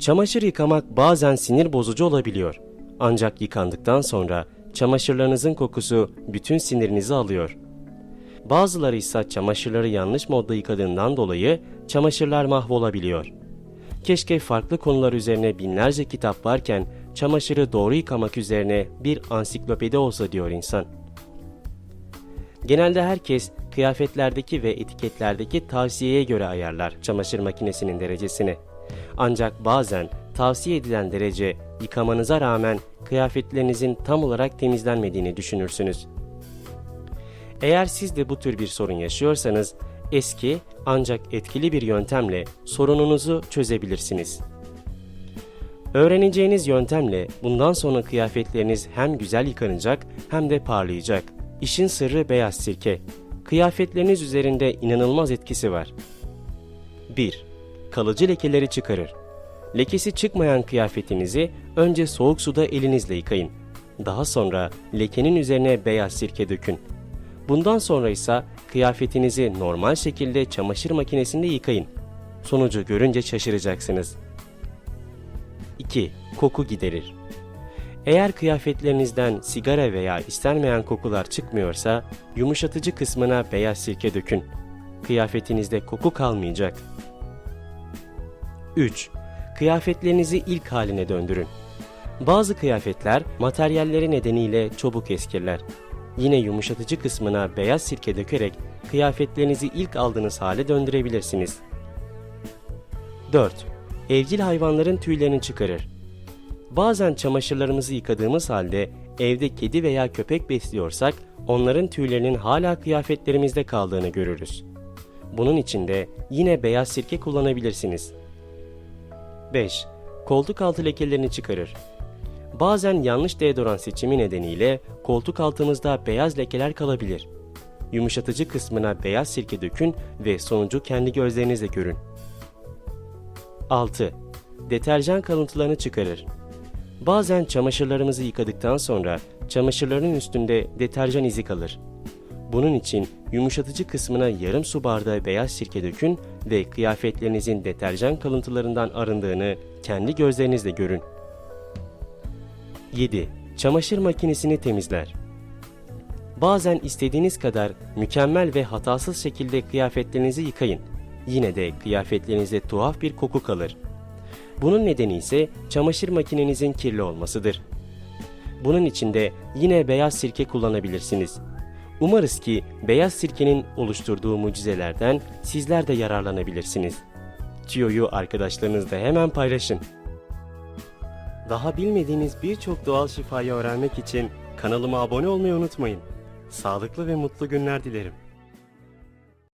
Çamaşır yıkamak bazen sinir bozucu olabiliyor. Ancak yıkandıktan sonra çamaşırlarınızın kokusu bütün sinirinizi alıyor. Bazıları ise çamaşırları yanlış modda yıkadığından dolayı çamaşırlar mahvolabiliyor. Keşke farklı konular üzerine binlerce kitap varken çamaşırı doğru yıkamak üzerine bir ansiklopedi olsa diyor insan. Genelde herkes kıyafetlerdeki ve etiketlerdeki tavsiyeye göre ayarlar çamaşır makinesinin derecesini. Ancak bazen tavsiye edilen derece yıkamanıza rağmen kıyafetlerinizin tam olarak temizlenmediğini düşünürsünüz. Eğer siz de bu tür bir sorun yaşıyorsanız eski ancak etkili bir yöntemle sorununuzu çözebilirsiniz. Öğreneceğiniz yöntemle bundan sonra kıyafetleriniz hem güzel yıkanacak hem de parlayacak. İşin sırrı beyaz sirke. Kıyafetleriniz üzerinde inanılmaz etkisi var. 1. Kalıcı lekeleri çıkarır. Lekesi çıkmayan kıyafetinizi önce soğuk suda elinizle yıkayın. Daha sonra lekenin üzerine beyaz sirke dökün. Bundan sonra ise kıyafetinizi normal şekilde çamaşır makinesinde yıkayın. Sonucu görünce şaşıracaksınız. 2. Koku giderir. Eğer kıyafetlerinizden sigara veya istenmeyen kokular çıkmıyorsa, yumuşatıcı kısmına beyaz sirke dökün. Kıyafetinizde koku kalmayacak. 3. Kıyafetlerinizi ilk haline döndürün. Bazı kıyafetler materyalleri nedeniyle çabuk eskirler. Yine yumuşatıcı kısmına beyaz sirke dökerek kıyafetlerinizi ilk aldığınız hale döndürebilirsiniz. 4. Evcil hayvanların tüylerini çıkarır. Bazen çamaşırlarımızı yıkadığımız halde evde kedi veya köpek besliyorsak onların tüylerinin hala kıyafetlerimizde kaldığını görürüz. Bunun için de yine beyaz sirke kullanabilirsiniz. 5. Koltuk altı lekelerini çıkarır. Bazen yanlış deodorant seçimi nedeniyle koltuk altımızda beyaz lekeler kalabilir. Yumuşatıcı kısmına beyaz sirke dökün ve sonucu kendi gözlerinizle görün. 6. Deterjan kalıntılarını çıkarır. Bazen çamaşırlarımızı yıkadıktan sonra çamaşırların üstünde deterjan izi kalır. Bunun için yumuşatıcı kısmına yarım su bardağı beyaz sirke dökün ve kıyafetlerinizin deterjan kalıntılarından arındığını kendi gözlerinizle görün. 7. Çamaşır makinesini temizler. Bazen istediğiniz kadar mükemmel ve hatasız şekilde kıyafetlerinizi yıkayın. Yine de kıyafetlerinizde tuhaf bir koku kalır. Bunun nedeni ise çamaşır makinenizin kirli olmasıdır. Bunun için de yine beyaz sirke kullanabilirsiniz. Umarız ki beyaz sirkenin oluşturduğu mucizelerden sizler de yararlanabilirsiniz. Tüyoyu arkadaşlarınızla hemen paylaşın. Daha bilmediğiniz birçok doğal şifayı öğrenmek için kanalıma abone olmayı unutmayın. Sağlıklı ve mutlu günler dilerim.